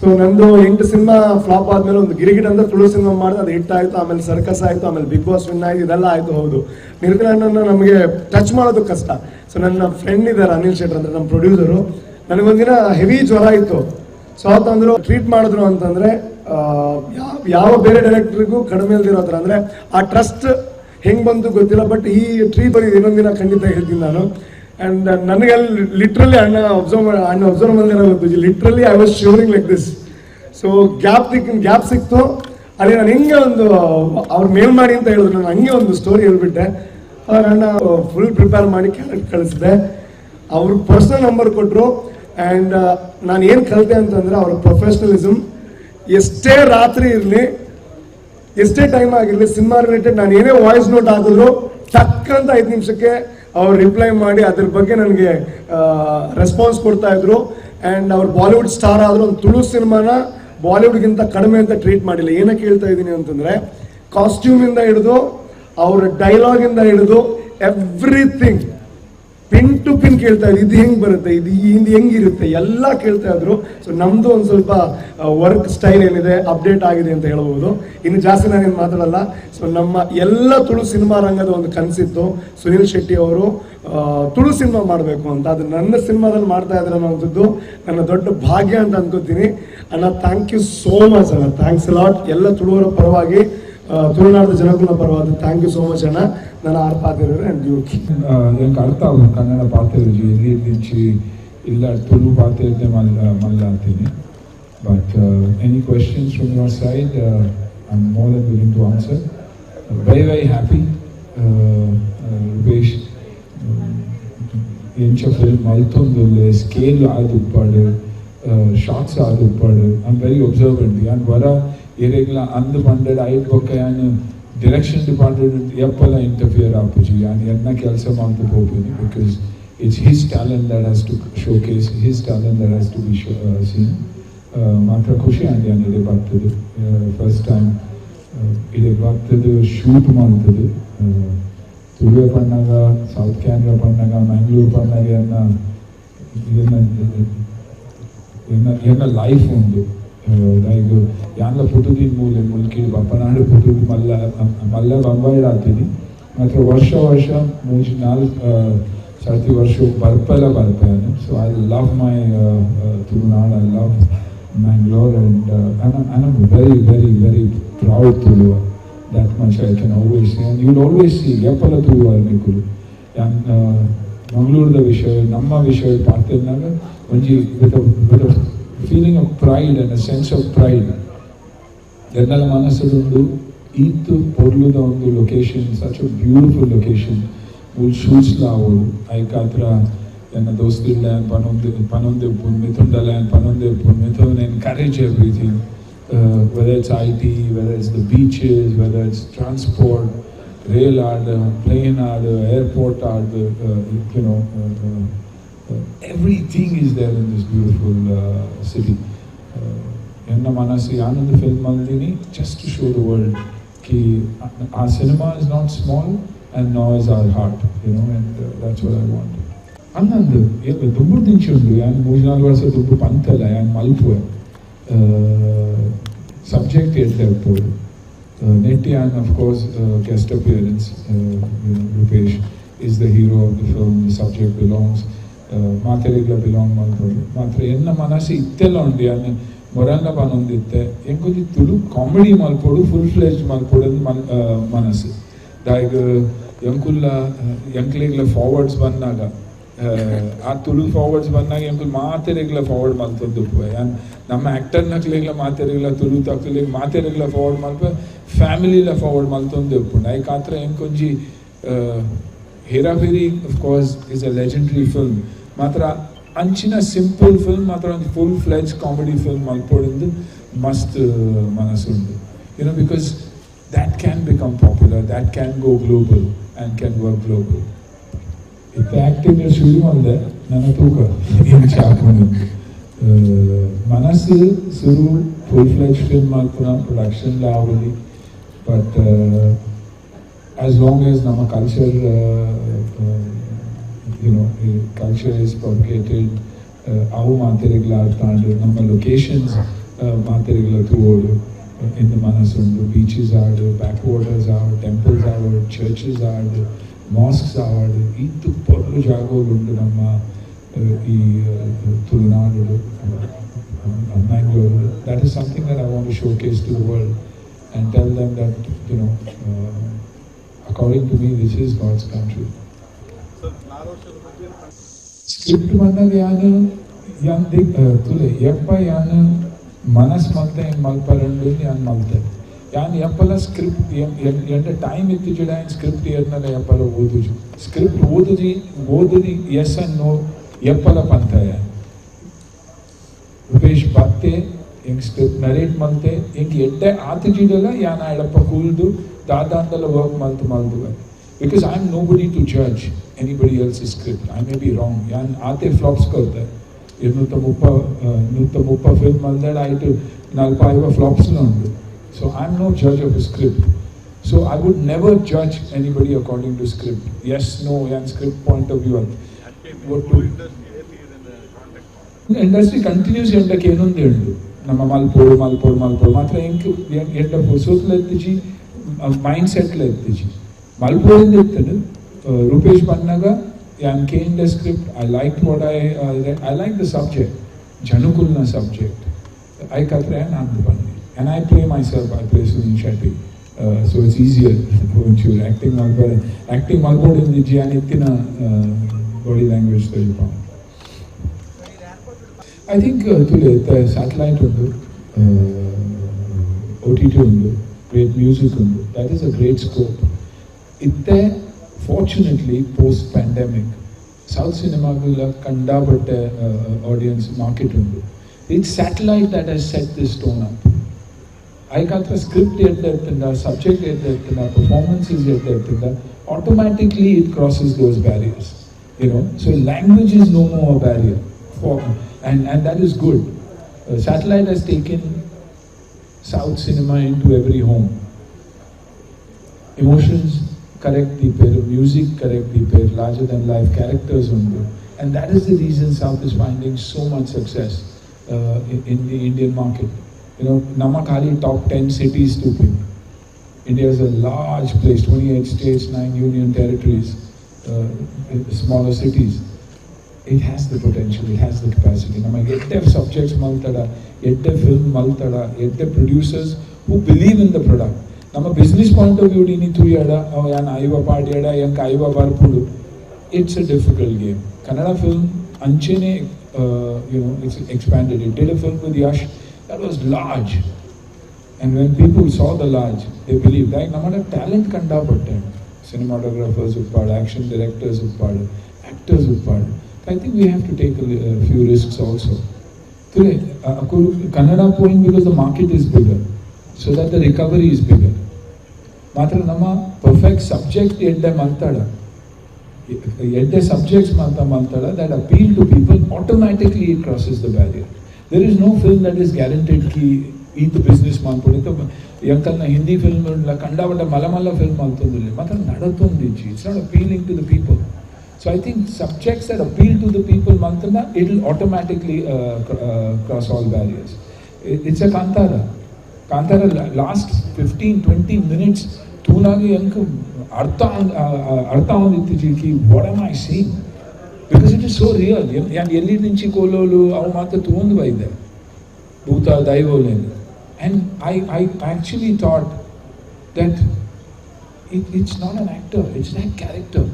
So ನಂದು ಎಂಟು cinema flap ಆದ್ಮೇಲೆ ಒಂದು ಗಿರಿಗಿಟ್ ಅಂತ ತುಳು ಸಿನಿಮಾ ಮಾಡಿದೆ ಅದು ಹಿಟ್ ಆಯ್ತು, ಆಮೇಲೆ ಸರ್ಕಸ್ ಆಯ್ತು, ಆಮೇಲೆ ಬಿಗ್ ಬಾಸ್ ವಿನ್ ಆಯ್ತು ಇದೆಲ್ಲ ಆಯ್ತು, ಹೌದು. ನಿರ್ಗಲಣ್ಣನ ನಮಗೆ ಟಚ್ ಮಾಡೋದು ಕಷ್ಟ. ಸೊ ನನ್ನ ಫ್ರೆಂಡ್ ಇದ್ದಾರೆ ಅನಿಲ್ ಶೆಟ್ಟರ್ ಅಂದ್ರೆ ನಮ್ಮ ಪ್ರೊಡ್ಯೂಸರು ನನಗೊಂದಿನ ಹೆವಿ ಜ್ವರ ಇತ್ತು. ಸೊ ಅವತ್ತಂದ್ರು ಟ್ರೀಟ್ ಮಾಡಿದ್ರು ಅಂತಂದ್ರೆ ಯಾವ- ಯಾವ ಬೇರೆ ಡೈರೆಕ್ಟರ್ಗೂ ಕಡಿಮೆ ಇಲ್ದಿರೋ ಥರ ಅಂದ್ರೆ, ಆ ಟ್ರಸ್ಟ್ ಹೆಂಗ್ ಬಂತು ಗೊತ್ತಿಲ್ಲ ಬಟ್ ಈ ಟ್ರೀಟ್ ಇನ್ನೊಂದಿನ ಖಂಡಿತ ಹೇಳ್ತೀನಿ ನಾನು. ನನಗೆ ಅಲ್ಲಿ ಲಿಟ್ರಲಿ ಅಣ್ಣ ಅಬ್ಸರ್ವ್ ಅಣ್ಣ ಅಬ್ಸರ್ವ್ ಮಾಡಿರೋ ಗೊತ್ತು literally I was shoring like this so gap sick gap ಸಿಕ್ತು. ಅಲ್ಲಿ ನಾನು ಹಿಂಗೆ ಒಂದು, ಅವ್ರು ಮೇಲ್ ಮಾಡಿ ಅಂತ ಹೇಳಿದ್ರು. ನಾನು ಹಂಗೆ ಒಂದು ಸ್ಟೋರಿ ಹೇಳ್ಬಿಟ್ಟೆ. ಅವ್ರ ಅಣ್ಣ ಫುಲ್ ಪ್ರಿಪೇರ್ ಮಾಡಿ ಕ್ಯಾರೆಕ್ಟ್ ಕಳಿಸಿದೆ. ಅವ್ರ ಪರ್ಸನಲ್ ನಂಬರ್ ಕೊಟ್ಟರು ಆ್ಯಂಡ್ ನಾನು ಏನು ಕಲಿತೆ ಅಂತಂದ್ರೆ ಅವ್ರ ಪ್ರೊಫೆಷ್ನಲಿಸಮ್ ಎಷ್ಟೇ ರಾತ್ರಿ ಇರಲಿ, ಎಷ್ಟೇ ಟೈಮ್ ಆಗಿರಲಿ ಸಿನಿಮಾ ರಿಲೇಟೆಡ್ ನಾನು ಏನೇ ವಾಯ್ಸ್ ನೋಟ್ ಆದರೂ ಟಕ್ ಅಂತ ಐದು ನಿಮಿಷಕ್ಕೆ ಅವ್ರು ರಿಪ್ಲೈ ಮಾಡಿ ಅದ್ರ ಬಗ್ಗೆ ನನಗೆ ರೆಸ್ಪಾನ್ಸ್ ಕೊಡ್ತಾ ಇದ್ರು. ಆ್ಯಂಡ್ ಅವ್ರು ಬಾಲಿವುಡ್ ಸ್ಟಾರ್ ಆದರೂ ಒಂದು ತುಳು ಸಿನಿಮಾನ ಬಾಲಿವುಡ್ಗಿಂತ ಕಡಿಮೆ ಅಂತ ಟ್ರೀಟ್ ಮಾಡಿಲ್ಲ. ಏನಕ್ಕೆ ಹೇಳ್ತಾ ಇದ್ದೀನಿ ಅಂತಂದರೆ ಕಾಸ್ಟ್ಯೂಮಿಂದ ಹಿಡಿದು, ಅವ್ರ ಡೈಲಾಗಿಂದ ಹಿಡಿದು ಎವ್ರಿಥಿಂಗ್ ಪಿನ್ ಟು ಪಿನ್ ಕೇಳ್ತಾ ಇದ್ರು ಇದು ಹೆಂಗ್ ಬರುತ್ತೆ, ಇದು ಹಿಂದ್ ಹೆಂಗಿರುತ್ತೆ ಎಲ್ಲ ಕೇಳ್ತಾ ಇದ್ರು. ಸೊ ನಮ್ದು ಒಂದು ಸ್ವಲ್ಪ ವರ್ಕ್ ಸ್ಟೈಲ್ ಏನಿದೆ ಅಪ್ಡೇಟ್ ಆಗಿದೆ ಅಂತ ಹೇಳ್ಬೋದು. ಇನ್ನು ಜಾಸ್ತಿ ನಾನೇನು ಮಾತಾಡಲ್ಲ. ಸೊ ನಮ್ಮ ಎಲ್ಲ ತುಳು ಸಿನಿಮಾ ರಂಗದ ಒಂದು ಕನಸಿತ್ತು. ಸುನೀಲ್ ಶೆಟ್ಟಿ ಅವರು ತುಳು ಸಿನಿಮಾ ಮಾಡಬೇಕು ಅಂತ. ಅದು ನನ್ನ ಸಿನಿಮಾದಲ್ಲಿ ಮಾಡ್ತಾ ಇದ್ದಾರೆ ಅನ್ನೋಂಥದ್ದು ನನ್ನ ದೊಡ್ಡ ಭಾಗ್ಯ ಅಂತ ಅನ್ಕೋತೀನಿ. ಅಣ್ಣ ಥ್ಯಾಂಕ್ ಯು ಸೋ ಮಚ್ ಅಣ್ಣ. ಥ್ಯಾಂಕ್ಸ್ ಲಾಟ್ ಎಲ್ಲ ತುಳುವರ ಪರವಾಗಿ ತುಳುನಾಡಿನ ಜನಗಳ ಪರವಾಗಿ ಥ್ಯಾಂಕ್ ಯು ಸೋ ಮಚ್ ಅಣ್ಣ. ನಾನು ಆರು ಪಾತ್ರೆಗಳು ನನಗೆ నాకు ಅರ್ಥ ಆಗೋದು ಕನ್ನಡ ಪಾತ್ರೆ ಎಲ್ಲಿ నుంచి ಇಲ್ಲ, ತುಳು ಪಾತ್ರೆ ಮಲ್ಲ ಮಲ್ಲಾಡ್ತೀನಿ but any questions from your side I am more than willing to answer very very happy Rupesh ಎಂಚ ಫಿಲ್ಮ್ ಮಲ್ತೊಂದುಲ್ಲೆ ಸ್ಕೇಲ್ ಆದ ಉಪ್ಪಾಡು ಶಾರ್ಟ್ಸ್ ಆದ ಉಪ್ಪಾಡು. ಐ ಆಮ್ ವೆರಿ ಒಬ್ಸರ್ವೆಂಟ್ ಯಾನ್ ವರ ಏರೆಗ್ಲ ಅಂದ್ ಪಂಡಡ್ ಐಟ್ ಬೊಕ್ಕ ಡೈರೆಕ್ಷನ್ ಡಿಪಾರ್ಟ್ಮೆಂಟ್ ಎಪ್ಪಲ ಇಂಟರ್ಫಿಯರ್ ಆಪುಜಿ ಯಾನ್ ಎನ್ನ ಕೆಲಸ ಮಾಡ್ತು ಹೋಗ್ತೀನಿ because it's his talent that has to showcase his talent that has to be show seen ಮಾತ್ರ ಖುಷಿ ಆಂಡಿ ಯಾನ್ ಇದೆ ಬರ್ತದೆ ಫಸ್ಟ್ ಟೈಮ್ ಇದೆ ಬರ್ತದೆ ಶೂಟ್ ಮಾಡ್ತದೆ ತುಳುವೆ ಪಣ್ಣಾಗ ಸೌತ್ ಕ್ಯಾನ್ರಾ ಪಣ್ಣಾಗ ಮ್ಯಾಂಗ್ಳೂರ್ ಪಣ್ಣಾಗ ಎನ್ನ ಇದನ್ನ ಎನ್ನ ಎನ್ನ ಲೈಫ್ ಉಂಡು ಲೈಕ್ ಯಾನ್ಲ ಪುಟುದಿನ ಮೂಲೆ ಮುಲ್ಕಿ ಬಪ್ಪನಾಡು ಪುಟುದಿ ಮಲ್ಲ ಮಲ್ಲ ಬಂಬಾಯಿಡ್ ಆಗ್ತೀನಿ ಮಾತ್ರ ವರ್ಷ ವರ್ಷ ಮೂಜಿ ನಾಲ್ಕು ಸರ್ತಿ ವರ್ಷ ಬರ್ಪಲ್ಲ ಬರ್ತಾನೆ so I love my Tulunad I love Mangalore and I am very very very proud Tuluva that much I can always and you always see see ಎಪ್ಪಲ ತುಳು ವರ್ಣಿಕುಲು ಯಾನ್ ಮಂಗಳೂರದ ವಿಷಯ ನಮ್ಮ ವಿಷಯ ಪಾರ್ತಿನಾಗ ಒಂಜಿ with with feeling of pride and a sense of pride ಎಲ್ಲರ ಮನಸ್ಸಲ್ಲೊಂದು ಈತು ಪೊರ್ಲುದ ಒಂದು location such a beautiful location ul ಶೂಸ್ಲ ಅವಳು ಐಕಾತ್ರ ಎನ್ನ ದೋಸ್ತಿಲ್ಲ ಪನೊಂದು ಪನೊಂದು ಉಪ್ಪು ಮಿಥುಂಡಲ ಪನೊಂದು ಉಪ್ಪು Mithun encourage everything uh, whether it's IT, whether it's the beaches, whether it's transport, rail order, plane order, airport order, uh, you know, uh, uh, uh, everything is there in this beautiful uh, city. ಎನ್ನ ಮನಸ್ಸು ಆನಂದ film ಅಲ್ಲಿನಿ just to show the world ಕಿ ಆ cinema is not small and ನಾ is our heart you know and that's what I want ಅನ್ನಂದು ದುಬ್ಬು ತಿಂಚುಂಡು ಯಾನ್ ಮೂರು ನಾಲ್ಕು ವರ್ಷ ದುಬ್ಬು ಪಂತಲ್ಲ ಯಾನ್ ಮಲ್ಪುವೆ subject ಹೇಳ್ತಾ ಇರ್ಬೋದು ನೆಟ್ಟಿ and of course guest appearance Rupesh is the hero of the film the subject belongs ಮಾತೆರಿಗ್ಲ ಬಿಲಾಂಗ್ ಮಾಡ್ಬೋದು. ಮಾತ್ರ ಎನ್ನ ಮನಸ್ಸು ಇತ್ತೆಲ್ಲ ಉಂಡು ಅನ್ನ ಮೊರಲ್ಲ ಪನೊಂದಿತ್ತೆ ಎಂಕೊಂದು ತುಳು ಕಾಮಿಡಿ ಮಲ್ಪೋಡು ಫುಲ್ ಫ್ಲೆಜ್ ಮಲ್ಪೋಡು ಮನ್ ಮನಸ್ಸು. ದಾಯಿಗ ಎಂಕುಲ್ಲ ಎಂಕ್ಲೆಗ್ಲ ಫಾರ್ವರ್ಡ್ಸ್ ಬಂದಾಗ, ಆ ತುಳು ಫಾರ್ವರ್ಡ್ಸ್ ಬಂದಾಗ ಎಂಕುಲ್ ಮಾತೆರೆಗ್ಲ ಫಾರ್ವರ್ಡ್ ಮಲ್ತದ್ದು ಯಾನ್ ನಮ್ಮ ಆಕ್ಟರ್ ನಕ್ಲೆಗ್ಲ ಮಾತೆರೆಗ್ಲ, ತುಳು ತಕ್ಲೆಗ್ ಮಾತೆರೆಗ್ಲ ಫಾರ್ವರ್ಡ್ ಮಲ್ಪ ಫ್ಯಾಮಿಲಿಲ ಫಾರ್ವರ್ಡ್ ಮಲ್ತೊಂದು ಉಪ್ಪುಂಡು ಐಕ್ ಆತ್ರ ಎಂಕೊಂಜಿ Hera Pheri course is a legendary film ಮಾತ್ರ ಅಂಚಿನ ಸಿಂಪಲ್ ಫಿಲ್ಮ್ ಮಾತ್ರ ಒಂದು ಫುಲ್ ಫ್ಲೆಜ್ ಕಾಮಿಡಿ ಫಿಲ್ಮ್ ಮಲ್ಪೊಡಿಂದು ಮಸ್ತ್ ಮನಸ್ಸುಂಡು you know because that can become popular, that can go global and can work global. ಇತ್ತು ಆ್ಯಕ್ಟಿಂಗ್ ಶುರು ಮಾಡಿದೆ ನನ್ನ ತೂಕ ಏನು ಚಾಕೊಂಡು ಮನಸ್ಸು ಶುರು ಫುಲ್ ಫ್ಲೆಜ್ ಫಿಲ್ಮ್ ಮಾಡ್ಕೊಳ ಪ್ರೊಡಕ್ಷನ್ ಆಗಲಿ ಬಟ್ ಆಸ್ ಲಾಂಗ್ ಆಸ್ ನಮ್ಮ ಕಲ್ಚರ್ ಯುನೋ ಕಲ್ಚರ್ ಇಸ್ ಪ್ರೊಪಗೇಟೆಡ್ ಅವು ಮಾತಿರಗ್ಲ ಆಡ್ತಾಂಡು ನಮ್ಮ ಲೊಕೇಶನ್ಸ್ ಮಾತೆರಿಗಳ ತೂವೋಡು ಇನ್ನು ಮನಸ್ಸುಂಡು ಬೀಚಸ್ ಆಡು ಬ್ಯಾಕ್ ವಾಟರ್ಸ್ ಆಡು ಟೆಂಪಲ್ಸ್ ಆಡು ಚರ್ಚಸ್ ಆಡು ಮಾಸ್ಕ್ಸ್ ಆಡು ಇತ್ತು ಪೊರ್ಲು ಜಾಗಗಳು ನಮ್ಮ ಆ, ಈ ಆ, Tulunadu Mangalore that is something that I want to showcase to the world and tell them that, you know, uh, according to me, this is God's country. script ಬಂದಾಗ ಯಾನು ಯಾನ್ ದಿಕ್ ತುಲೆ ಯಪ್ಪ ಯಾನು ಮನಸ್ ಮಲ್ತೆ ಏನು ಮಲ್ಪರಂಡು ಯಾನ್ ಮಲ್ತೆ. ಯಾನ್ ಯಪ್ಪಲ ಸ್ಕ್ರಿಪ್ಟ್ ಎಂಟ ಟೈಮ್ ಇತ್ತು ಏನು ಸ್ಕ್ರಿಪ್ಟ್ ಏರ್ನಲ್ಲ ಯಪ್ಪಲ ಓದುಜು. ಸ್ಕ್ರಿಪ್ಟ್ ಓದುದಿ ಓದುದಿ ಎಸ್ ಅಂಡ್ ನೋ ಯಪ್ಪಲ ಪಂತ. ಯಾನ್ ರೂಪೇಶ್ ಬತ್ತೆ ಹೆಂಗ್ ಸ್ಕ್ರಿಪ್ಟ್ ನರೇಟ್ ಮಲ್ತೆ, ಹೆಂಗ್ ಎಡ್ಡೆ ಆತಜಿಡಲ್ಲ ಯಾನ ಎಡಪ್ಪ ಕೂಲ್ದು, ದಾದಾಂದಲ್ಲ work ಮಲ್ತು ಮಲ್ದು because I am nobody to judge anybody else script I may be wrong ಯಾನ್ ಆತೆ ಫ್ಲಾಪ್ಸ್ ಕೊಡ್ತೆ ನೂತ ಮುಪ್ಪ ನೂತ ಮುಪ್ಪ ಫಿಲ್ಮ್ ಅಲ್ದಾಡ ಆಯ್ತು ನಾಲ್ಕು ಐವ ಫ್ಲಾಪ್ಸ್ ಉಂಟು so I am no judge of script so I would never judge anybody according to script yes no ಯಾನ್ ಸ್ಕ್ರಿಪ್ಟ್ ಪಾಯಿಂಟ್ ಆಫ್ ವ್ಯೂ ಅಂತ ಒಟ್ಟು ಇಂಡಸ್ಟ್ರಿ ಕಂಟಿನ್ಯೂಸ್ ಎಂಡಕ್ಕೆ ಏನೊಂದು ಹೇಳುದು ನಮ್ಮ ಮಲ್ಪೋಡು ಮಲ್ಪೋಡು ಮಲ್ಪೋಡು ಮಾತ್ರ ಎಂಕ್ ಎಂಡ ಪುರ್ಸೋತ್ಲ ಎತ್ತಿಜಿ mind ಸೆಟ್ಲ ಎತ್ತಿಜಿ Malpuri did uh, Rupesh Bannaga, I'm keen the script. I liked what I uh, read. I like the subject, Janukulna subject. I Katre and Andhapandi. And I play myself, I play Sunil Shetty. Uh, so it's easier when you're acting Malpur. Acting Malpur is the Gianittina body language that you found. I think uh, the satellite undu, OTT undu, great music. That is a great scope. ಇತ್ತೆ fortunately post pandemic south ಸಿನಿಮಾಗಳ ಕಂಡಾಪಟ್ಟೆ audience market ಉಂಟು it's satellite that has set this tone up ಐಕಾತ್ರ script ಎದ್ದ ಇರ್ತದ subject ಎದ್ದ ಇರ್ತದ performances ಎದ್ದ ಇರ್ತದ automatically it crosses those barriers you know so language is no more a barrier for and and that is good. Uh, satellite has taken South cinema into every home. Emotions correct పేరు music correct పేరు larger than life characters ఉండు and that is the reason south is finding so much success in the Indian market you know నమ్మ ఖాళీ top ten cities to pick India is a large place, 28 states, 9 union territories, uh, smaller cities. It has the potential, it has the capacity. Now, EdTech subjects, EdTech film, EdTech producers who believe in the product. ನಮ್ಮ business point of view ನೀ ತುಯ್ಯಾಡ ಅವ ಯಾನ್ ಐವ ಪಾಡ್ಯಾಡ ಎಂಕ ಐವ ಬರ್ಪುಡು it's a difficult game Kannada film ಅಂಚೆನೆ you know it's expanded it did a film with Yash that was large And when people saw the large, they believed. Like, ನಮ್ಮ talent ಕಂಡಾಪಟ್ಟೆ cinematographers ಉಪ್ಪಾಡು action directors ಉಪ್ಪಾಡು actors ಉಪ್ಪಾಡು I think we have to take a, li- a few risks also. Today, uh, Akul- Kannada point because the market is bigger, so that the recovery is bigger. ಮಾತ್ರ ನಮ್ಮ perfect subject ಎಡ್ಡೆ ಮಾತಾಡ. ಎಡ್ಡೆ subjects ಮಾತಾ ಮಾತಾಡ. That appeal to people automatically it crosses the barrier there is no film that is guaranteed ಕಿ ಈತ್ business ಮಾಡ್ಕೊಂಡು ಎಂಕಲ್ನ Hindi film ಕಂಡಾಬಟ್ಟ ಮಲ ಮಲಮಲ್ಲ ಫಿಲ್ಮ್ ಮಾಡ್ತಂದಿಲ್ಲ ಮಾತ್ರ ನಡತೊಂದಿಜ್ಜಿ it's not appealing to the people so I think subjects that appeal to the people, ಮಾತ್ರ it automatically uh, cross all cross all barriers. Kantara It's a Kantara. Kantara la- last 15, 20 minutes, ತೂನಾಗಿ ಅಂಕ ಅರ್ಥ ಅರ್ಥ what am I seeing because it is so real ಯಾನ್ ಎಲ್ಲಿ నుంచి ಕೋಲೋಲು ಅವು ಮಾತ್ರ ತಗೊಂಡು ಬೈದೆ ಭೂತ ದೈವೋಲೇನು and I I actually thought that it, it's not an actor, it's that character.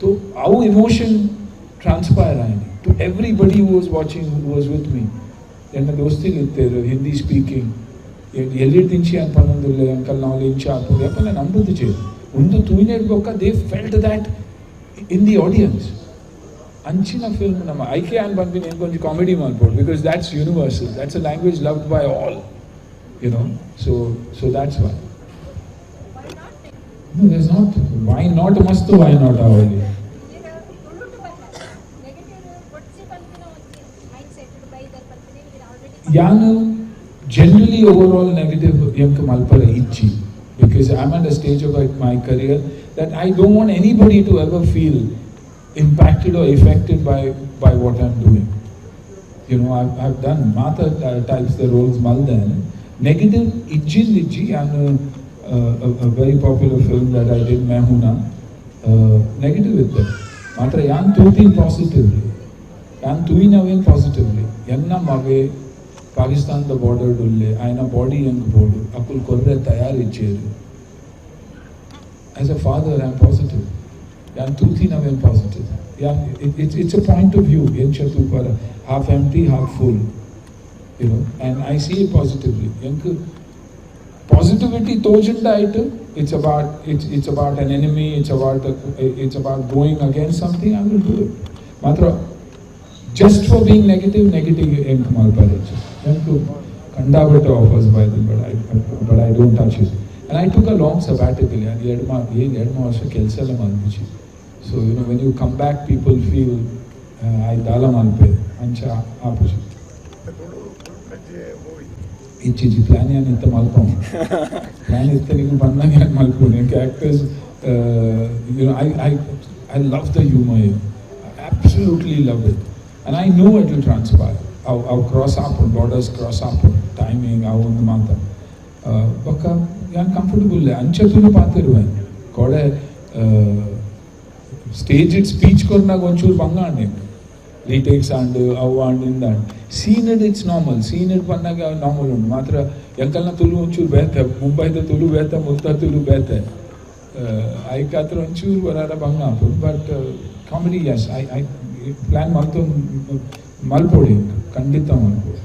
So how emotion transpire to everybody who was watching, who was with me. ನನ್ನ ದೋಸ್ತಿಲಿರ್ತೇರು ಹಿಂದಿ ಸ್ಪೀಕಿಂಗ್ ಎಲ್ಲಿ ದಿಂಚಿ ಅನ್ಪನ್ನೊಂದಿಲ್ಲ ಅಂಕಲ್ ನಾವು ಇಂಚ ಹಾಕೋದು ಯಾಕಂದ್ರೆ ನಂಬುದು ಚೇ ಒಂದು ತೂಯಿನ ಇರ್ಬೇಕ they felt that in the audience ಅಂಚಿನ ಫಿಲ್ಮ್ ನಮ್ಮ ಐಕೆ ಅನ್ ಬಂದು ಏನು ಕೊಂಚ ಕಾಮಿಡಿ ಮಾಡ್ಬೋದು because that's universal that's a language loved by all you know so so that's why Why not take No, there's not. Why not? Must why not ಅವಲ್ಲಿ ಈಗ generally overall negative yamka malpara because I'm at a stage of my career that I don't want anybody to ever feel impacted or affected by, by what I'm doing. You know, I've, I've done Mata types the roles Maldan. Negative Ijji Lijji, and uh, a, a, very popular film that I did, Mehuna, uh, negative it Matra Yan Tuti positively, Yan Tuinavin positively, Yanna Mave ಮವೆ ಪಾಕಿಸ್ತಾನದ border ಉಲ್ಲೆ ఆయన body ಹೆಂಗ್ ಬೋಡು ಅಕ್ಕುಲ್ ಕೊರ್ರೆ ತಯಾರು ಇಚ್ಚೇರು as a father, I'm positive. I'm toothi now I'm positive. Yeah, it, it's, it's a point of view. In Chatupara, half empty, half full. You know, and I see it positively. Yanku, positivity item. It's about it's it's about an enemy. It's about a, it's about going against something. I will do it. Matra, just for being negative, negative ಎಂಕ್ ಮಾಡ್ಬಾರ್ದು ಎಂಕು ಕಂಡಾಬಿಟ್ಟು offers by them, but I but I don't touch it. And I took a long sabbatical. And ಎರಡು ಮಾ ಏನು ಎರಡು ಮೂರು ವರ್ಷ ಕೆಲಸ ಎಲ್ಲ ಮಾಡ್ಬಿಚ್ಚಿ so you know when you come back people feel I ದಾಲ ಮಾಡ್ಬೇ ಅಂಚ ಆಪೋಸಿಟ್ ಇಚ್ಚಿಚ್ಚಿ ಪ್ಲಾನ್ ಏನು ಇಂತ ಮಲ್ಕೊಂಡು ಪ್ಲಾನ್ ಇತ್ತ ನೀವು ಬಂದಾಗ ಯಾಕೆ ಮಲ್ಕೊಂಡು ಯಾಕೆ actors you know I I I love the humour absolutely love it. And I know it will transpire. Our, our cross up, borders cross up, timing, our ಒಂದು ಮಾತ ಬೊಕ್ಕ ಯಾನ್ ಕಂಫರ್ಟಬಲ್ ಅಂಚತುಲು ಪಾತಿರುವೆ ಕೊಡೆ ಸ್ಟೇಜ್ ಇಟ್ ಸ್ಪೀಚ್ ಕೊರ್ನಾಗ ಒಂಚೂರು ಬಂಗಾಂಡೆ retakes and ಅವು and ಇಂದ ಸೀನಡ್ ಇಟ್ಸ್ ನಾರ್ಮಲ್ ಸೀನಡ್ ಬಂದಾಗ ನಾರ್ಮಲ್ ಉಂಟು ಮಾತ್ರ ಎಂಕಲ್ನ ತುಳು ಒಂಚೂರು ಬೇತೆ ಮುಂಬೈದ ತುಳು ಬೇತೆ ಮುಲ್ತಾ ತುಳು ಬೇತೆ ಐಕ್ ಹತ್ರ ಒಂಚೂರು ಬರಾರ ಬಂಗ but comedy yes I I plan ಮಲ್ತು ಮಲ್ಪೊಡಿ ಖಂಡಿತ ಮಲ್ಪೊಡಿ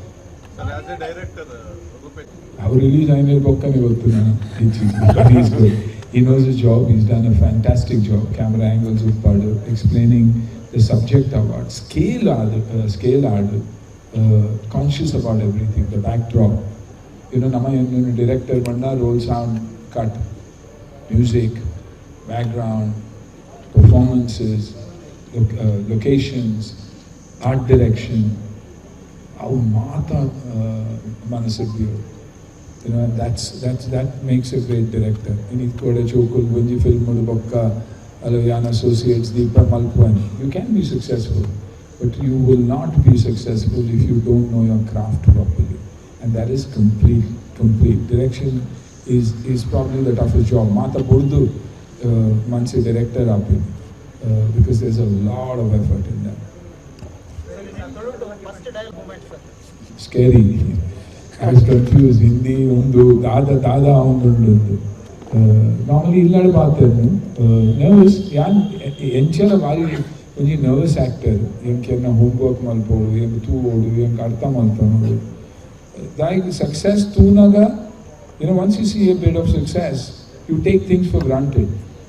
ಆಸ್ ಎ ಡೈರೆಕ್ಟರ್ ರೂಪೇಶ್ ಅವ್ರು ರಿಲೀಸ್ ಆಗಿರೋ ಬೊಕ್ಕನೆ ಗೊತ್ತು ನಾನು is good he knows his job he's done a fantastic job camera angles ಉಪ್ಪಾಡು explaining the subject about scale ಆಡು uh, scale ಆಡು uh, conscious about everything the backdrop you know ನಮ್ಮ ಏನು director ಬಂದ roll sound cut music background performances loc- uh, locations art direction, our Mata uh, Manasabhyo. You know, that's, that's, that makes a great director. Vineet Koda Chokul, Bunji Film Mudubakka, Alavian Associates, Deepa Malpwani. You can be successful, but you will not be successful if you don't know your craft properly. And that is complete, complete. Direction is, is probably the toughest job. Mata Burdu, uh, director up because there's a lot of effort in that. I was confused. Hindi ಒಂದು ದಾದ ದಾದ ಒಂದು normally ಇಲ್ಲಾಡು ಮಾತಾಡ್ನು nervous ಯಾನ್ ಎಂಚಲ ಬಾರಿ ಒಂಜಿ nervous actor ಎಂಕೆನ್ನ homework ಮಲ್ಪೋಡು ಎಂಕ್ ತೂವೋಡು ಎಂಕ್ ಅರ್ಥ ಮಲ್ಪೋಡು ದಾಯಿಗ್ ಸಕ್ಸಸ್ ತೂನಾಗ once you see a bit of success you take things for granted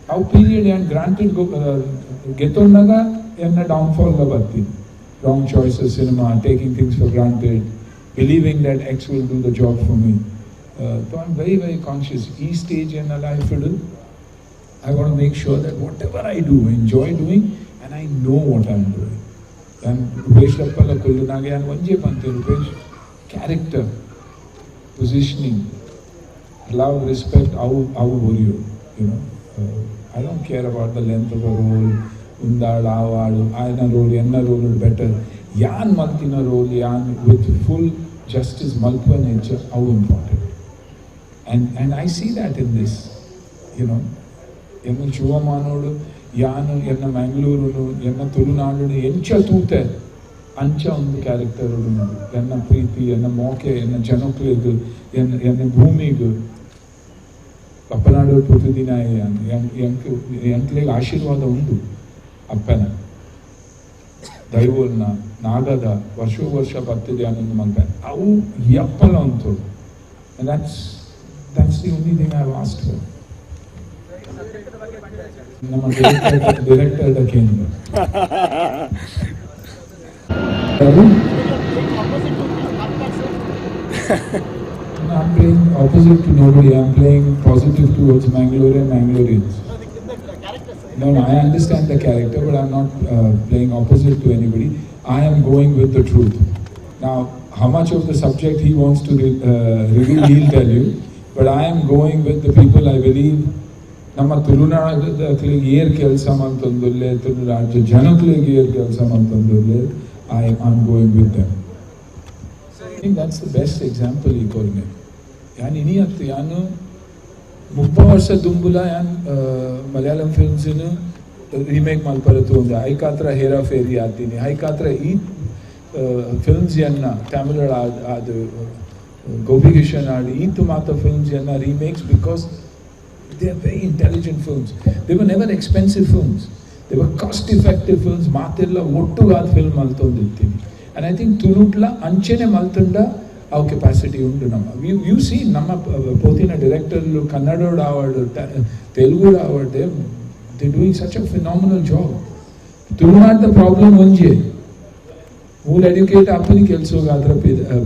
how period and granted go uh, ಗೆತ್ತೊಂಡಾಗ ಎನ್ನ ಡೌನ್ಫಾಲ್ ಬರ್ತೀನಿ wrong choices cinema taking things for granted believing that X will do the job for me. Uh, so I'm very, very conscious. Each stage in a life, I want to make sure that whatever I do, I enjoy doing, and I know what I'm doing. And Rupesh Lappala and Vanje Pante Rupesh, character, positioning, love, respect, how, how were you, you know. Uh, I don't care about the length of a role, undal, avadu, ayana role, enna role better. Yan Maltina role, Yan with full justice, Malpa nature, how important. And, and I see that in this, you know. ಎನ್ನ ಶಿವಮಾನೋಡು ಯಾನು ಎನ್ನ ಮ್ಯಾಂಗ್ಳೂರು ಎನ್ನ ತುಳುನಾಡು ಎಂಚ ತೂತೆ ಅಂಚ ಒಂದು character ಉಂಟು ಎನ್ನ ಪ್ರೀತಿ ಎನ್ನ ಮೋಕೆ ಎನ್ನ ಜನಕ್ಲಿಗ್ ಎನ್ನ ಎನ್ನ ಭೂಮಿಗ್ ಅಪ್ಪನಾಡು ಪ್ರತಿದಿನ ಎಂಕ್ ಎಂಕ್ಲಿಗೆ ಆಶೀರ್ವಾದ ಉಂಟು ಅಪ್ಪನ ದೈವಲ್ನ ನಾಗದ ವರ್ಷ ವರ್ಷ ಬರ್ತಿದೆ ಅನ್ನೋದು ಮಲ್ಪೆ ಅವು ಎಪ್ಪಲ ಅಂತು that's that's the only thing I asked for ನಮ್ಮ ಡೈರೆಕ್ಟರ್ ಕೇಂದ್ರ I'm playing opposite to nobody. I'm playing positive towards Mangalore and Mangaloreans. No, no, I understand the character, but I'm not uh, playing opposite to anybody. I am going with the truth. Now, how much of the subject he wants to re- uh, reveal, he'll tell you. But I am going with the people I believe. ನಮ್ಮ ತುಳುನಾಡಕ್ಕೆ air ಕೆಲಸ ಅಂತಂದುಲ್ಲೆ ತುಳು ರಾಜ್ಯ ಜನಗಳಿಗೆ ಏರ್ ಕೆಲಸ ಅಂತಂದುಲ್ಲೆ I am going with them think that's the best example ಈ ಕೊರ್ನೆ ಯಾನ್ ಇನಿ ಅತ್ತು ಯಾನು ಮುಪ್ಪ ವರ್ಷ ದುಂಬುಲ ഞാൻ ಮಲಯಾಳಂ ಫಿಲ್ಮ್ಸಿನ ರೀಮೇಕ್ ಮಲ್ಪರತು ಒಂದು ಐಕಾತ್ರ ಹೇರಾ ಫೇರಿ ಆತೀನಿ ಐಕಾತ್ರ ಈ ಫಿಲ್ಮ್ಸ್ ಯನ್ನ ತಮಿಳ್ ಅದು ಗೋಪಿಕಿಶನ್ ಆಡಿ ಈತು ಫಿಲ್ಮ್ಸ್ ಯನ್ನ remakes because they are very intelligent films they were never expensive films they were cost effective films ಮಾತೆಲ್ಲ ಒಟ್ಟುಗಾದ ಫಿಲ್ಮ್ ಮಲ್ತೊಂದಿರ್ತೀನಿ ಆ್ಯಂಡ್ ಐ ಥಿಂಕ್ ತುಳುಟ್ಲ ಅಂಚೆನೆ ಮಲ್ತಂಡ ಅವು ಕೆಪಾಸಿಟಿ ಉಂಟು ನಮ್ಮ ಯು ಯು ಸಿ ನಮ್ಮ ಪ- ಪೋತಿನ ಡೈರೆಕ್ಟರ್ಲು ಕನ್ನಡೋಡ award ತೆಲುಗುಡ award they doing such a phenomenal job ತುಳುನಾಡ್ದ ಪ್ರಾಬ್ಲಮ್ ಒಂಜೆ ಮೂಲ ಎಡ್ಯುಕೇಟ್ ಆಪನಿ ಕೆಲಸ ಅದ್ರ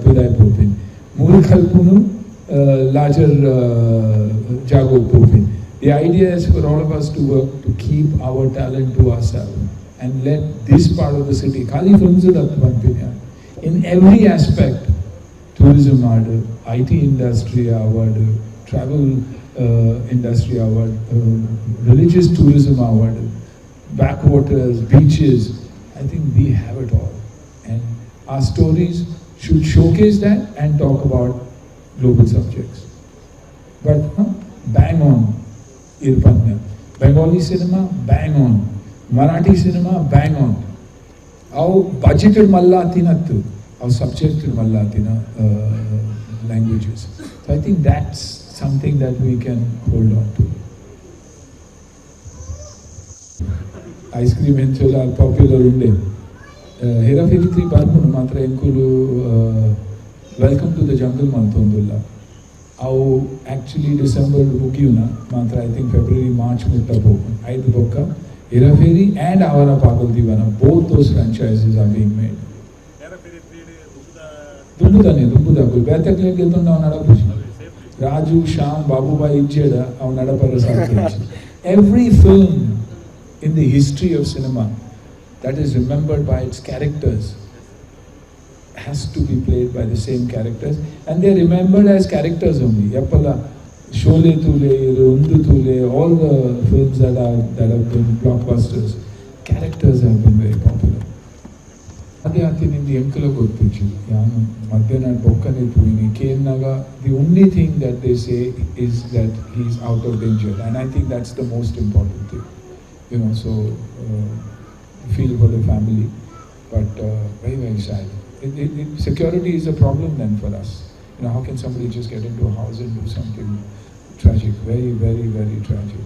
ಪಿದಾಯ್ ಪೋಪಿನ್ ಮೂಲ ಕಲ್ಪನು larger uh, jago proving. The idea is for all of us to work to keep our talent to ourselves and let this part of the city, Kali films in every aspect, tourism award, IT industry award, travel uh, industry award, religious tourism award, backwaters, beaches. I think we have it all. And our stories should showcase that and talk about global subjects. But huh, bang on, Irpanya. Bengali cinema, bang on. Marathi cinema, bang on. Our budgeted malla tinattu. ಅವು subjected ಮಲ್ಲ ತಿನ್ನ languages so I think that's something that we can hold on to ice cream ಹೆಂಚೆಲ್ಲ popular ಉಂಡೆ ಹೇರಾಫೇರಿ three ಬರ್ಕೊಂಡು ಮಾತ್ರ ಎಂಕುಲು welcome to the jungle ಮಂತೊಂದುಲ್ಲ ಅವು actually December ಮುಗಿಯುನ ಮಾತ್ರ I think February March ಮುಟ್ಟ ಹೋಗು ಐದು ಬೊಕ್ಕ ಹೇರಾಫೇರಿ ಆ್ಯಂಡ್ ಅವರ Pagal Deewana both those franchises are being made దుమ్ముదని దుమ్ముదా బ్యాత క్లినిక్ ఎత్తుండే అవును నడపచ్చు రాజు శ్యామ్ బాబుబాయ్ ఇచ్చేడ అవును నడపర every film in the history of cinema that is remembered by its characters has to be played by the same characters and they're remembered as characters only. Yappala, Shole Tule, Rundu Tule, all the films that have been blockbusters, characters have been very popular. ಅದೇ ಆತಿನಿಂದ ಎಂಕಲ ಗೊತ್ತಿಚ್ಚು ಯಾನು ಮಧ್ಯಾಹ್ನ ಬೊಕ್ಕನೆ ತೂಯಿನಿ ಕೇನ್ನಾಗ the only thing that they say is that he is out of danger and I think that's the most important thing you know so feel for the family but uh, very, very sad. It, it, it, security is a problem then for us. You know, how can somebody just get into a house and do something tragic? Very, very, very tragic.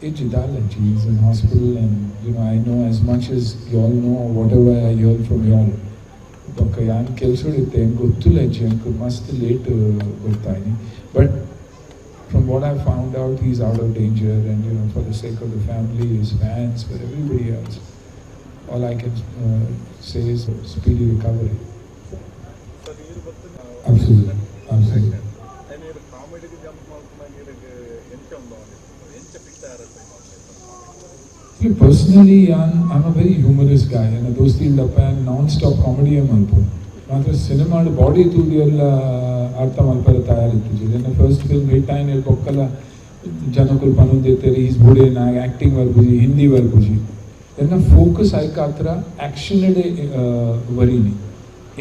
It's Jidala, he's in hospital and, you know, I know as much as you all know, whatever I hear from you all. ಬೊಕ್ಕ ಯಾನ್ ಕೆಲಸ ಇರುತ್ತೆ ಗೊತ್ತಿಲ್ಲ ಹೆಚ್ಚು ಅಂಕು ಮಸ್ತ್ late ಗೊತ್ತಾಯ್ನಿ but from what I found out, he's out of danger, and you know, for the sake of the family, his fans, for everybody else, all I can uh, say is speedy recovery. Sir ನೀರು ಗೊತ್ತು Absolutely, absolutely. See, personally, I'm, I'm a very humorous guy, and and non-stop comedy am also. ಮಾತ್ರ ಸಿನಿಮಾದ body ತೂದಿ ಎಲ್ಲ ಅರ್ಥ ಮಲ್ಪರ ತಯಾರಿತ್ತು ಇದನ್ನ first film hit ಆಯ್ನ ಬೊಕ್ಕಲ ಜನಕ್ಕೂ ಪನುಂದಿರ್ತಾರೆ ಈಸ್ ಬುಡೆ ನಾ ಆ್ಯಕ್ಟಿಂಗ್ ವರ್ಗುಜಿ ಹಿಂದಿ ವರ್ಗುಜಿ ಎನ್ನ ಫೋಕಸ್ ಆಯ್ಕಾತ್ರ action ವರಿನಿ.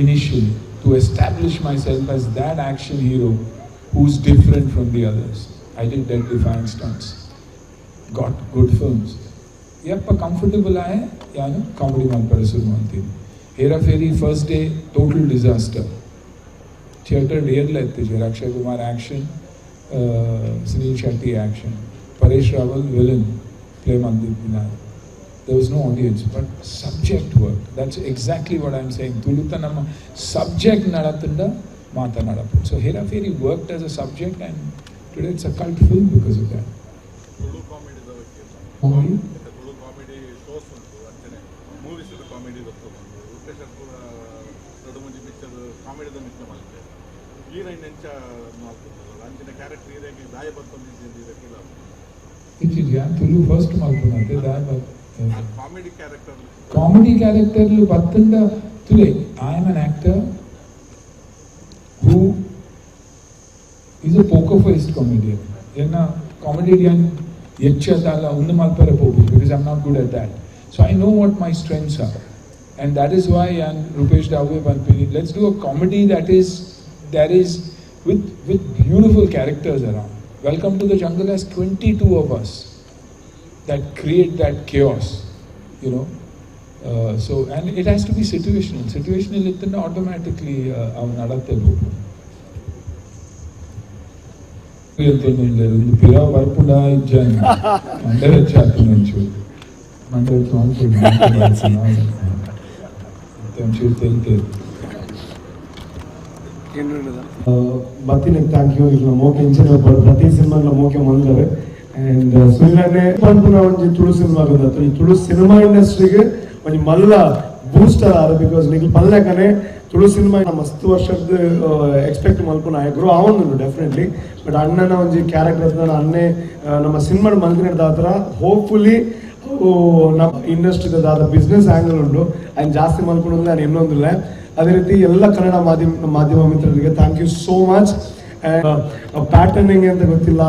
Initially to establish myself as that action hero who's different from the others I did that define stunts got good films. ಯಪ್ಪ ಕಂಫರ್ಟಬಲ್ ಆಯೆ ಯಾನು ಕಾಮಿಡಿ ಮಾಡ್ತಾರೆ ಶುರು ಮಾಡ್ತೀನಿ Hera Pheri first day total disaster theatre ಏರ್ಲ ಎತ್ತಿಜೆ Akshay Kumar action Suniel Shetty action Paresh Rawal villain play ಮಾಡ್ತಿದ್ದೀನಿ ನಾನು there was no audience, but subject work. That's exactly what I'm saying. ತುಳುತ ನಮ್ಮ subject ನಡತಂಡ ಮಾತನಾಡಪ್ಪ So Hera Fairy worked as a subject and today it's a cult film because of that. Comedy? ಮತ್ತೆ ತುಳು ಮಾಡ್ತಾರೆ first ಮಾಡ್ಕೊಂಡೆ comedy character ಬತ್ತಂಡ ತುಲೆ I am an actor who Is a poker faced comedian ಏನ comedian ಹೆಚ್ಚದಲ್ಲ ಒಂದು ಮಾಲ್ಪರ ಹೋಗು because I am not good at that so I know what my strengths are And that is why and Rupesh Dave Panpini, let's do a comedy that is that is with with beautiful characters around. Welcome to the Jungle has 22 of us that create that chaos, you know. Uh, so and it has to be situational. Situational ಇತ್ತಂದ್ರೆ automatically uh, ಒಂದು ಪಿರ ಬರ್ಪುಡ ಇಜ್ಜನ್ ಮಂಡಲ ಚಾಕು ನಂಚು ಮಂಡಲ ಚಾಕು ಒಂಚೂರು ತೆಲ್ತೇವೆ ಬರ್ತೀನಿ thank you ಈಗ ಮೋಕೆ ಇಂಚಿನ ಪ್ರತಿ ಸಿನಿಮಾಗಳ ಮೋಕೆ ಮಂದರೆ ಅಂಡ್ ಸುಮ್ಮನೆ ಪಂಪುನ ಒಂಜಿ ತುಳು ಸಿನಿಮಾ ಈ ತುಳು ಸಿನಿಮಾ ಇಂಡಸ್ಟ್ರಿಗೆ ಒಂಜಿ ಮಲ್ಲ ಬೂಸ್ಟರ್ ಆರ ಬಿಕಾಸ್ ನಿಖಿಲ್ ಪಲ್ಲೆಕನೆ ತುಳು ಸಿನಿಮಾ ನಮ್ಮ ಹತ್ತು ವರ್ಷದ ಎಕ್ಸ್ಪೆಕ್ಟ್ ಮಲ್ಪನ ಆಯ್ಕರು ಅವನು ಡೆಫಿನೆಟ್ಲಿ ಬಟ್ ಅಣ್ಣನ ಒಂದು ಕ್ಯಾರೆಕ್ಟರ್ ಅಣ್ಣೇ ನಮ್ಮ ಸಿನಿಮಾ ಮಲ್ಕಿನದ ಆತರ ಹೋಪ್ಫುಲಿ ನಮ್ಮ ಇಂಡಸ್ಟ್ರಿದ ಬಿಸ್ನೆಸ್ ಆ್ಯಂಗಲ್ ಉಂಟು. ಆ್ಯಂಡ್ ಜಾಸ್ತಿ ಮಲ್ಕೊಂಡು ನಾನು ಇನ್ನೊಂದಿಲ್ಲ ಅದೇ ರೀತಿ ಎಲ್ಲ ಕನ್ನಡ ಮಾಧ್ಯಮ ಮಾಧ್ಯಮ ಮಿತ್ರರಿಗೆ thank you so much pattern ಹೆಂಗೆ ಅಂತ ಗೊತ್ತಿಲ್ಲ.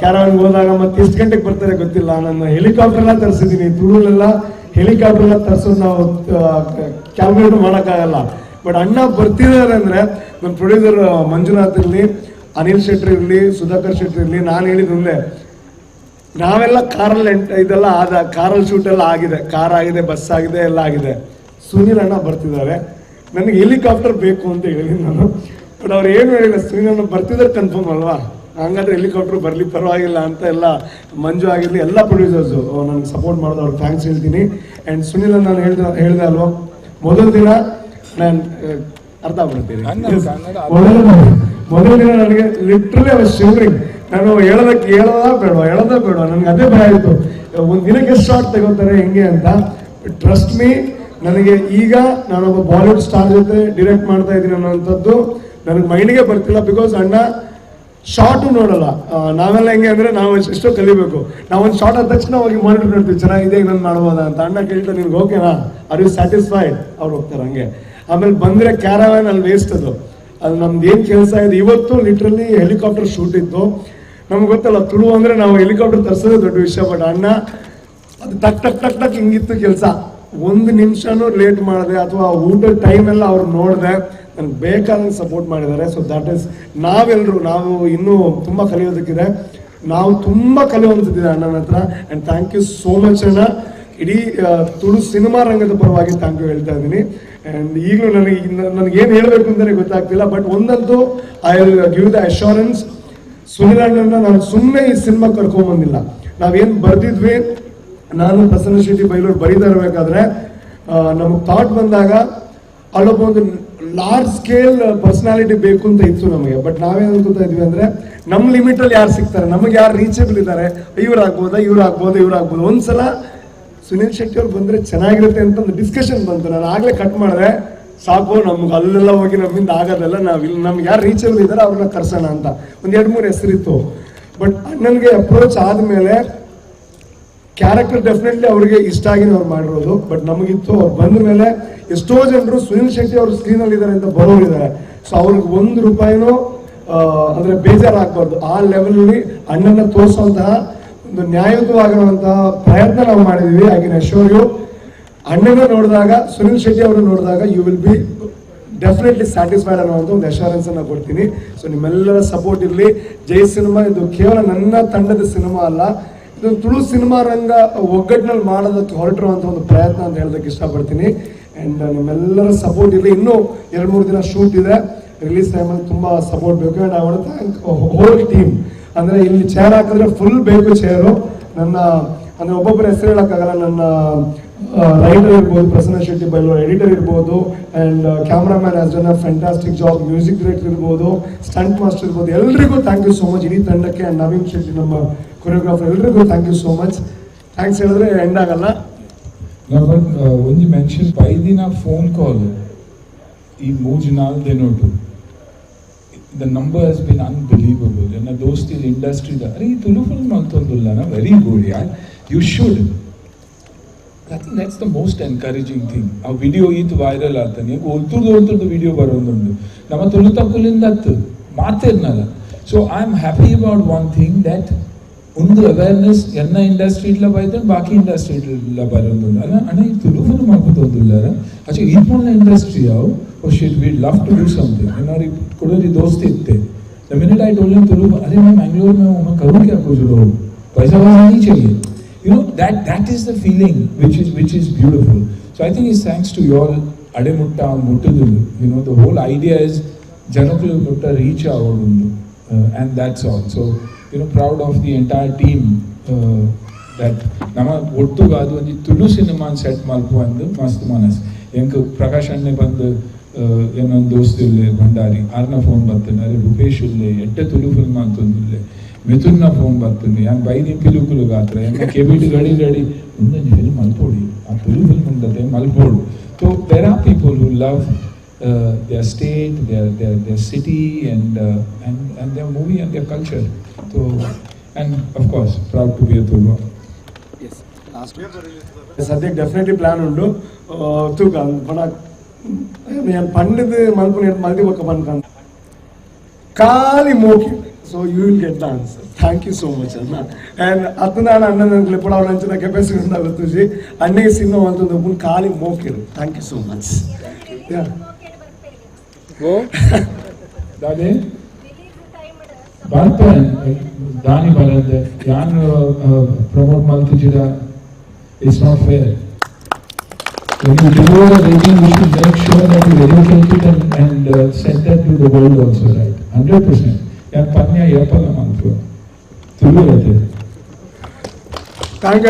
ಕ್ಯಾರವನ್ಗೆ ಹೋದಾಗ ಮತ್ತೆ ಎಷ್ಟು ಗಂಟೆಗೆ ಬರ್ತಾರೆ ಗೊತ್ತಿಲ್ಲ. ನನ್ನ ಹೆಲಿಕಾಪ್ಟರ್ನ ತರಿಸಿದ್ದೀನಿ. ತುಳುಲೆಲ್ಲ ಹೆಲಿಕಾಪ್ಟರ್ನ ತರಿಸೋದು ನಾವು ಕ್ಯಾಲ್ಕುಲೇಟ್ ಮಾಡೋಕ್ಕಾಗಲ್ಲ. ಬಟ್ ಅಣ್ಣ ಬರ್ತಿದ್ದಾರೆ ಅಂದ್ರೆ ನನ್ನ ಪ್ರೊಡ್ಯೂಸರ್ ಮಂಜುನಾಥ್ ಇರಲಿ, ಅನಿಲ್ ಶೆಟ್ಟಿ ಇರಲಿ, ಸುಧಾಕರ್ ಶೆಟ್ಟಿ ಇರಲಿ, ನಾನು ಹೇಳಿದ ಒಂದೇ. ನಾವೆಲ್ಲ ಕಾರಲ್ಲಿ ಇದೆಲ್ಲ ಆದ, ಕಾರಲ್ಲಿ ಶೂಟ್ ಎಲ್ಲ ಆಗಿದೆ. ಕಾರ್ ಆಗಿದೆ ಬಸ್ ಆಗಿದೆ, ಎಲ್ಲ ಆಗಿದೆ. ಸುನೀಲ್ ಅಣ್ಣ ಬರ್ತಿದ್ದಾರೆ. ನನಗೆ ಹೆಲಿಕಾಪ್ಟರ್ ಬೇಕು ಅಂತ ಹೇಳಿದ್ದೀನಿ ನಾನು. ಬಟ್ ಅವ್ರು ಏನು ಹೇಳಿಲ್ಲ, ಸುನೀಲ್ ಅಣ್ಣ ಬರ್ತಿದ್ದಾರೆ ಕನ್ಫರ್ಮ್ ಅಲ್ವಾ? ಹಂಗಾದ್ರೆ ಹೆಲಿಕಾಪ್ಟರ್ ಬರಲಿ, ಪರವಾಗಿಲ್ಲ ಅಂತ ಎಲ್ಲ ಮಂಜು ಆಗಿರಲಿ, ಎಲ್ಲ ಪ್ರೊಡ್ಯೂಸರ್ಸು ನನಗೆ ಸಪೋರ್ಟ್ ಮಾಡೋದು ಅವ್ರಿಗೆ ಥ್ಯಾಂಕ್ಸ್ ಹೇಳ್ತೀನಿ. ಆ್ಯಂಡ್ ಸುನೀಲ್ ನಾನು ಹೇಳ್ದೆ ಹೇಳ್ದೆ ಅಲ್ವಾ? ಮೊದಲ ದಿನ ನಾನು ಅರ್ಥ ಆಗ್ಬಿಡ್ತೀನಿ ಮೊದಲಿನ ಮೊದಲ ದಿನ ನನಗೆ ಲಿಟ್ರಲಿ ಅವ ಶಿವರಿಂಗ್ ನಾನು ಹೇಳೋದಕ್ಕೆ ಹೇಳೋದ ಬೇಡ ಹೇಳೋದ ಬೇಡ ನನಗೆ ಅದೇ ಭಯ ಆಯಿತು. ಒಂದು ದಿನಕ್ಕೆ ಎಷ್ಟು ಶಾರ್ಟ್ ತಗೋತಾರೆ ಹೆಂಗೆ ಅಂತ. ಟ್ರಸ್ಟ್ ಮೀ ನನಗೆ ಈಗ ನಾನೊಬ್ಬ ಬಾಲಿವುಡ್ ಸ್ಟಾರ್ ಜೊತೆ ಡಿರೆಕ್ಟ್ ಮಾಡ್ತಾ ಇದ್ದೀನಿ ಅನ್ನೋಂಥದ್ದು ನನಗೆ ಮೈಂಡ್ಗೆ ಬರ್ತಿಲ್ಲ ಬಿಕಾಸ್ ಅಣ್ಣ ಶಾರ್ಟು ನೋಡಲ್ಲ. ನಾವೆಲ್ಲ ಹೆಂಗೆ ಅಂದರೆ ನಾವು ಎಷ್ಟೋ ಕಲಿಬೇಕು. ನಾವು ಒಂದು ಶಾರ್ಟ್ ಆದ ತಕ್ಷಣ ಹೋಗಿ ಮಾನಿಟರ್ ನೋಡ್ತೀವಿ ಚೆನ್ನಾಗಿದೆ ನಾನು ಮಾಡ್ಬೋದಾ ಅಂತ. ಅಣ್ಣ ಕೇಳ್ತಾ ನಿನ್ಗೆ ಓಕೆನಾ ಆರ್ ಯು ಸ್ಯಾಟಿಸ್ಫೈಡ್ ಅವ್ರು ಹೋಗ್ತಾರೆ ಹಂಗೆ. ಆಮೇಲೆ ಬಂದ್ರೆ ಕ್ಯಾರವ್ಯಾನ್ ಅಲ್ಲಿ ವೇಸ್ಟ್ ಅದು. ಅದು ನಮ್ದು ಏನ್ ಕೆಲಸ ಇದೆ, ಇವತ್ತು ಲಿಟ್ರಲಿ ಹೆಲಿಕಾಪ್ಟರ್ ಶೂಟ್ ಇತ್ತು. ನಮ್ಗೆ ಗೊತ್ತಲ್ಲ, ತುಳು ಅಂದ್ರೆ ನಾವು ಹೆಲಿಕಾಪ್ಟರ್ ತರ್ಸೋದು ದೊಡ್ಡ ವಿಷಯ ಬಟ್ ಅಣ್ಣ, ಅದು ಟಕ್ ಟಕ್ ಟಕ್ ಟಕ್ ಹಿಂಗಿತ್ತು ಕೆಲಸ. ಒಂದು ನಿಮಿಷನೂ ಲೇಟ್ ಮಾಡಿದೆ, ಅಥವಾ ಊಟದ ಟೈಮ್ ಎಲ್ಲ ಅವ್ರು ನೋಡಿದೆ, ನನ್ಗೆ ಬೇಕಾದಂಗೆ ಸಪೋರ್ಟ್ ಮಾಡಿದ್ದಾರೆ. ಸೊ ದಟ್ ಇಸ್ ನಾವೆಲ್ಲರೂ ನಾವು ಇನ್ನೂ ತುಂಬ ಕಲಿಯೋದಕ್ಕಿದೆ. ನಾವು ತುಂಬ ಕಲಿಯುವಂಥದ್ದಿದೆ ಅಣ್ಣನ ಹತ್ರ. And thank you so much ಅಣ್ಣ. ಇಡೀ ತುಳು ಸಿನಿಮಾ ರಂಗದ ಪರವಾಗಿ ಥ್ಯಾಂಕ್ ಯು ಹೇಳ್ತಾ ಇದ್ದೀನಿ. ಆ್ಯಂಡ್ ಈಗಲೂ ನನಗೆ ಏನು ಹೇಳಬೇಕು ಅಂತಲೇ ಗೊತ್ತಾಗ್ತಿಲ್ಲ ಬಟ್ ಒಂದಂತೂ I will give the assurance ಸುನಿಲಣ್ಣನ ನಾನು ಸುಮ್ಮನೆ ಈ ಸಿನಿಮಾ ಕರ್ಕೊಂಬಂದಿಲ್ಲ ನಾವೇನು ಬರ್ದಿದ್ವಿ, ನಾನು ಪ್ರಸನ್ನ ಶೆಟ್ಟಿ ಬೈಲೂರು ಬರೀತಾ ಇರಬೇಕಾದ್ರೆ ನಮಗೆ ಥಾಟ್ ಬಂದಾಗ ಅಲ್ಲೊಬ್ಬ ಒಂದು ಲಾರ್ಜ್ ಸ್ಕೇಲ್ ಪರ್ಸನಾಲಿಟಿ ಬೇಕು ಅಂತ ಇತ್ತು ನಮಗೆ. ಬಟ್ ನಾವೇನು ಅನ್ಕೋತಾ ಇದ್ವಿ ಅಂದರೆ ನಮ್ಮ ಲಿಮಿಟಲ್ಲಿ ಯಾರು ಸಿಗ್ತಾರೆ, ನಮಗೆ ಯಾರು ರೀಚೇಬಲ್ ಇದ್ದಾರೆ ಇವ್ರು ಆಗ್ಬೋದಾ, ಇವ್ರು ಆಗ್ಬೋದು ಇವ್ರು ಆಗ್ಬೋದು? ಒಂದ್ಸಲ ಸುನೀಲ್ ಶೆಟ್ಟಿ ಅವ್ರು ಬಂದ್ರೆ ಚೆನ್ನಾಗಿರುತ್ತೆ ಅಂತ ಒಂದು ಡಿಸ್ಕಷನ್ ಬಂತು. ನಾನು ಆಗ್ಲೇ ಕಟ್ ಮಾಡಿದೆ. ಸಾಕು, ನಮ್ಗೆ ಅಲ್ಲೆಲ್ಲ ಹೋಗಿ ನಮ್ಮಿಂದ ಆಗೋದಲ್ಲ ನಾವು ಇಲ್ಲಿ ನಮ್ಗೆ ಯಾರು ಅಲ್ಲಿ ಇದ್ದಾರೆ ಅವ್ರನ್ನ ಕರ್ಸೋಣ ಅಂತ. ಒಂದು ಎರಡು ಮೂರು ಹೆಸರಿತ್ತು. ಬಟ್ ಅಣ್ಣನ್ಗೆ ಅಪ್ರೋಚ್ ಆದ್ಮೇಲೆ ಕ್ಯಾರೆಕ್ಟರ್ ಡೆಫಿನೆಟ್ಲಿ ಅವ್ರಿಗೆ ಇಷ್ಟ ಆಗಿ ಅವ್ರು ಮಾಡಿರೋದು. ಬಟ್ ನಮಗಿತ್ತು, ಅವ್ರು ಬಂದ ಮೇಲೆ ಎಷ್ಟೋ ಜನರು ಸುನೀಲ್ ಶೆಟ್ಟಿ ಅವರು ಸ್ಕ್ರೀನ್ ಅಲ್ಲಿ ಇದ್ದಾರೆ ಅಂತ ಬರೋರಿದ್ದಾರೆ ಸೊ ಅವ್ರಿಗೆ ಒಂದು ರೂಪಾಯಿನೂ ಅಂದರೆ ಬೇಜಾರು ಬೇಜಾರಾಗಬಾರ್ದು ಆ ಲೆವೆಲ್ ಅಲ್ಲಿ ಅಣ್ಣನ ತೋರಿಸುವಂತಹ ಒಂದು ನ್ಯಾಯಯುತವಾಗಿರುವಂತಹ ಪ್ರಯತ್ನ ನಾವು ಮಾಡಿದೀವಿ ಐ ಕ್ಯಾನ್ ಯು ಅಣ್ಣನ ನೋಡಿದಾಗ, ಸುನಿಲ್ ಶೆಟ್ಟಿ ಅವರನ್ನು ನೋಡಿದಾಗ you will be definitely satisfied ಅನ್ನುವಂಥ ಒಂದು ಅಶ್ಯೂರೆನ್ಸ್ ಅನ್ನ ಕೊಡ್ತೀನಿ. ಸೊ ನಿಮ್ಮೆಲ್ಲರ ಸಪೋರ್ಟ್ ಇರಲಿ. ಜೈ ಸಿನಿಮಾ, ಇದು ಕೇವಲ ನನ್ನ ತಂಡದ ಸಿನಿಮಾ ಅಲ್ಲ, ಇದು ತುಳು ಸಿನಿಮಾ ರಂಗ ಒಗ್ಗಟ್ಟಿನಲ್ಲಿ ಮಾಡೋದಕ್ಕೆ ಹೊರಟಿರುವಂಥ ಒಂದು ಪ್ರಯತ್ನ ಅಂತ ಹೇಳೋದಕ್ಕೆ ಇಷ್ಟಪಡ್ತೀನಿ. ಆ್ಯಂಡ್ ನಿಮ್ಮೆಲ್ಲರ ಸಪೋರ್ಟ್ ಇರಲಿ. ಇನ್ನೂ ಎರಡು ಮೂರು ದಿನ ಶೂಟ್ ಇದೆ. ರಿಲೀಸ್ ಟೈಮಲ್ಲಿ ತುಂಬ ಸಪೋರ್ಟ್ ಬೇಕು. And I want thank whole team ಅಂದರೆ ಇಲ್ಲಿ ಚೇರ್ ಹಾಕಿದ್ರೆ ಫುಲ್ ಬೇಕು ಚೇರು ನನ್ನ, ಅಂದರೆ ಒಬ್ಬೊಬ್ಬರ ಹೆಸರು ಹೇಳೋಕ್ಕಾಗಲ್ಲ. ನನ್ನ ರೈಟರ್ ಇರ್ಬೋದು, ಪ್ರಸನ್ನ ಶೆಟ್ಟಿ ಬೈಲೂರು ಎಡಿಟರ್ ಇರ್ಬೋದು and cameraman has done a fantastic job music director ಇರ್ಬೋದು ಸ್ಟಂಟ್ ಮಾಸ್ಟರ್ ಇರ್ಬೋದು. ಎಲ್ರಿಗೂ ಥ್ಯಾಂಕ್ ಯು ಸೋ ಮಚ್ ಇಡೀ ತಂಡಕ್ಕೆ ಆ್ಯಂಡ್ ನವೀನ್ ಶೆಟ್ಟಿ ನಮ್ಮ ಕೊರಿಯೋಗ್ರಾಫರ್ ಎಲ್ರಿಗೂ thank you so much thanks ಹೇಳಿದ್ರೆ ಎಂಡ್ ಆಗಲ್ಲ. ನಾವು ಒಂದು ಮೆನ್ಷನ್ ಬೈದಿನ ಫೋನ್ ಕಾಲ್ ಈ ಮೂರು note the number has been unbelievable ನನ್ನ ದೋಸ್ತಿ ಇಂಡಸ್ಟ್ರಿದ ಅರೆ ಈ ತುಳು ಫಿಲ್ಮ್ ಅಂತಂದಿಲ್ಲ ನಾ ವೆರಿ ಗುಡ್ ಯಾರ್ you should I think that's the most encouraging thing ಆ ವಿಡಿಯೋ ಈತು ವೈರಲ್ ಆಗ್ತಾನೆ ಒಲ್ತುರ್ದು ಒಲ್ತುರ್ದು ವಿಡಿಯೋ ಬರೋದೊಂದು ನಮ್ಮ ತುಳು ಹತ್ತು ಮಾತಿರ್ನಲ್ಲ so I am happy about one thing that ಒಂದು ಅವೇರ್ನೆಸ್ ಎನ್ನ ಇಂಡಸ್ಟ್ರಿಡ್ಲ ಬೈದ್ರೆ ಬಾಕಿ ಇಂಡಸ್ಟ್ರಿಡ್ಲ ಬರೋದು ಅಲ್ಲ ಅಣ್ಣ ಈ ತುಳು ಫಿಲ್ಮ್ ಹಾಕೋದಿಲ್ಲಾರ ಅಚ್ಚ ಇದ್ಮೂಲ ಇಂಡಸ್ಟ್ರಿ ಯಾವ oh shit we love to do something ಏನಾರಿ ಕೊಡೋರಿ ದೋಸ್ತ್ ಇತ್ತೆ the minute I told him Tulu अरे मैं मैंगलोर में हूँ मैं करूँ क्या कुछ लोग पैसा वैसा नहीं चाहिए you know that that is the feeling which is which is beautiful so i think it's thanks to your ademutta muttudulu you know the whole idea is janakulu mutta reach out uh, and that's all so you know proud of the entire team uh, that ನಮ್ಮ ಒಟ್ಟುಗ ಅದು ಒಂದು Tulu cinema set ಮಲ್ಪು ಅಂದು ಮಸ್ತ್ ಮನಸ್ ಎಂಕ್ ಪ್ರಕಾಶ್ ಅಣ್ಣೆ ಬಂದು ಏನೊಂದು ದೋಸ್ತ್ ಇಲ್ಲೇ ಭಂಡಾರಿ ಆರ್ನ ಫೋನ್ ಬರ್ತೇನೆ ಅರೆ ರೂಪೇಶ್ ಇಲ್ಲೇ ಎಟ್ಟೆ ತುಳು ಫಿಲ್ಮ್ ಅಂತಂದಿಲ್ಲೆ ಮಿಥುನ್ನ ಫೋನ್ ಬರ್ತೇನೆ ಯಾನ್ ಬೈದಿ ಪಿಲುಕುಲು ಗಾತ್ರ ಎನ್ನ ಕೆಬಿಟ್ ಗಡಿ ಗಡಿ. ಒಂದೊಂದು ಫಿಲ್ಮ್ ಮಲ್ಪೋಡಿ ಆ ತುಳು ಫಿಲ್ಮ್ ಉಂಡತೆ ಮಲ್ಪೋಡು so there are people who love their state, their, their, their city, and, uh, and, and their movie and their culture. So, and of course, proud to be a Tulu. ಸದ್ಯಕ್ಕೆ definitely plan ಉಂಟು. ತೂಕ ಪಣ ನಾನು ಪಂಡದು ಮಲ್ಪನ ಮಲ್ದಿ ಒಕ್ಕ ಪನ್ಕಂದ ಖಾಲಿ ಮೋಕಿ so you will get the answer thank you so much ಅಣ್ಣ and ಅದು ನಾನು ಅಣ್ಣನ ಕೂಡ ಅವ್ರ ಅಂಚಿನ ಕೆಪಾಸಿಟಿ ಉಂಟಾಗ ತುಜಿ ಅಣ್ಣಗೆ ಸಿನಿಮಾ ಅಂತಂದು ಒಬ್ಬನು ಖಾಲಿ ಮೋಕಿರು thank you so much yeah okay ಬರ್ತೀರಿ Oh, Dade, ರಿಲೀಸ್ ಟೈಮ್ ಬರ್ತಾರೆ ದಾನಿ ಬರದೆ ಯಾನು promote ಮಾಡ್ತಿದ್ದೀರ it's not fair When you deliver a rating, you should make sure that you educate it and, and uh, send that to the world also, right? Hundred percent. ಯಾಕೆ ಪನ್ಯ ಏಪಲ್ಲ ಮಾಡ್ಕೋ ತುಳು ಐತೆ thank you